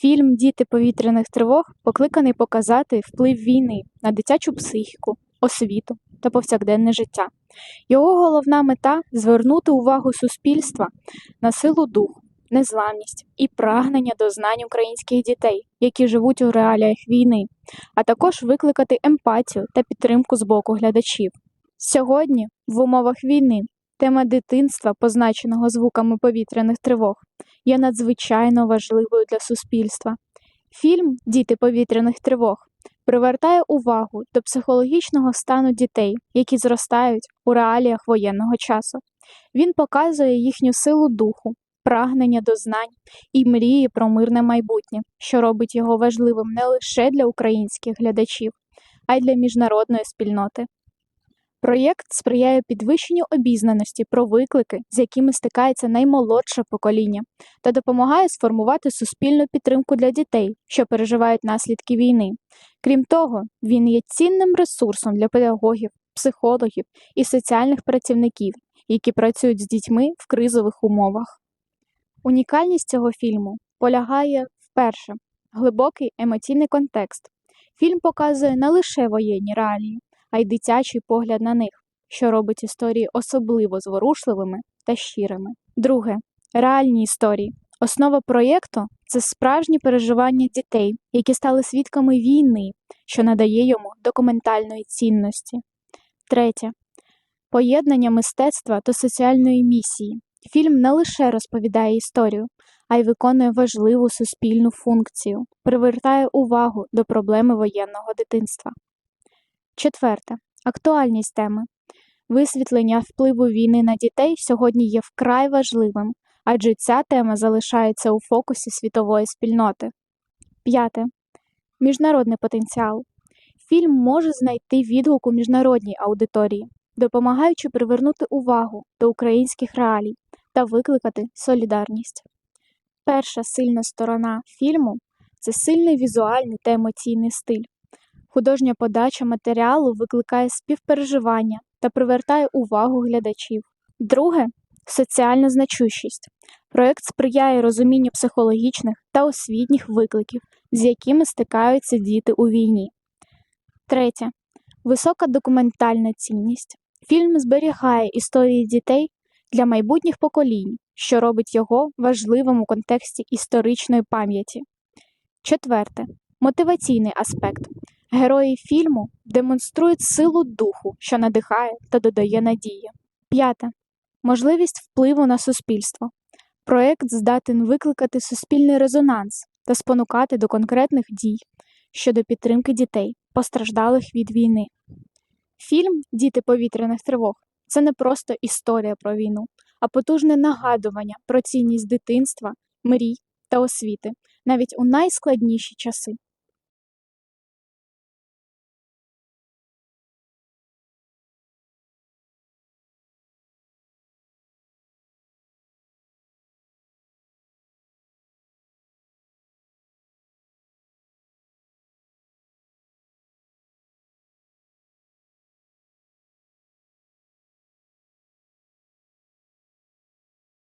Фільм Діти повітряних тривог покликаний показати вплив війни на дитячу психіку, освіту та повсякденне життя. Його головна мета звернути увагу суспільства на силу духу, незламність і прагнення до знань українських дітей, які живуть у реаліях війни, а також викликати емпатію та підтримку з боку глядачів. Сьогодні, в умовах війни, тема дитинства, позначеного звуками повітряних тривог, є надзвичайно важливою для суспільства. Фільм Діти повітряних тривог привертає увагу до психологічного стану дітей, які зростають у реаліях воєнного часу. Він показує їхню силу духу, прагнення до знань і мрії про мирне майбутнє, що робить його важливим не лише для українських глядачів, а й для міжнародної спільноти. Проєкт сприяє підвищенню обізнаності про виклики, з якими стикається наймолодше покоління, та допомагає сформувати суспільну підтримку для дітей, що переживають наслідки війни. Крім того, він є цінним ресурсом для педагогів, психологів і соціальних працівників, які працюють з дітьми в кризових умовах. Унікальність цього фільму полягає вперше глибокий емоційний контекст. Фільм показує не лише воєнні реалії, а й дитячий погляд на них, що робить історії особливо зворушливими та щирими. Друге реальні історії. Основа проєкту це справжні переживання дітей, які стали свідками війни, що надає йому документальної цінності. Третє поєднання мистецтва та соціальної місії. Фільм не лише розповідає історію, а й виконує важливу суспільну функцію, привертає увагу до проблеми воєнного дитинства. Четверте актуальність теми. Висвітлення впливу війни на дітей сьогодні є вкрай важливим, адже ця тема залишається у фокусі світової спільноти. П'яте міжнародний потенціал. Фільм може знайти відгук у міжнародній аудиторії, допомагаючи привернути увагу до українських реалій та викликати солідарність. Перша сильна сторона фільму це сильний візуальний та емоційний стиль. Художня подача матеріалу викликає співпереживання та привертає увагу глядачів. Друге соціальна значущість. Проект сприяє розумінню психологічних та освітніх викликів, з якими стикаються діти у війні. Третє висока документальна цінність. Фільм зберігає історії дітей для майбутніх поколінь, що робить його важливим у контексті історичної пам'яті. Четверте мотиваційний аспект. Герої фільму демонструють силу духу, що надихає та додає надії. П'яте можливість впливу на суспільство. Проект здатен викликати суспільний резонанс та спонукати до конкретних дій щодо підтримки дітей, постраждалих від війни. Фільм Діти повітряних тривог це не просто історія про війну, а потужне нагадування про цінність дитинства, мрій та освіти навіть у найскладніші часи.